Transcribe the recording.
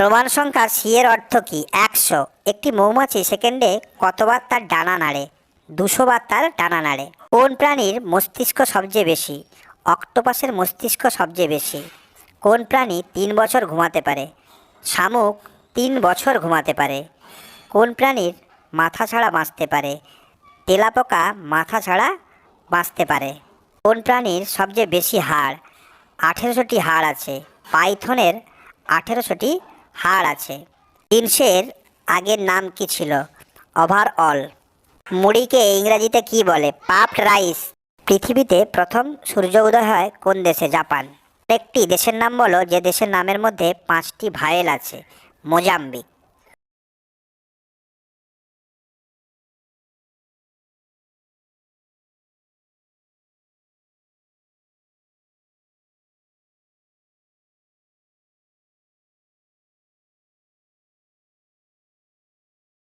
প্রমাণ সংখ্যা সি এর অর্থ কি? একশো। একটি মৌমাছি সেকেন্ডে কতবার তার ডানা নাড়ে? দুশো বার তার ডানা নাড়ে। কোন প্রাণীর মস্তিষ্ক সবচেয়ে বেশি? অক্টোপাসের মস্তিষ্ক সবচেয়ে বেশি। কোন প্রাণী তিন বছর ঘুমাতে পারে? শামুক তিন বছর ঘুমাতে পারে। কোন প্রাণীর মাথা ছাড়া বাঁচতে পারে? তেলাপোকা মাথা ছাড়া বাঁচতে পারে। কোন প্রাণীর সবচেয়ে বেশি হাড়? আঠেরোশোটি হাড় আছে। পাইথনের আঠেরোশোটি হাড় আছে। জিন্সের আগের নাম কি ছিল? ওভারঅল মুড়িকে ইংরাজিতে কি বলে? Puffed rice. পৃথিবীতে প্রথম সূর্য উদয় হয় কোন দেশে? জাপান। একটি দেশের নাম বলো, যে দেশের নামের মধ্যে পাঁচটি ভায়েল আছে, মোজাম্বিক।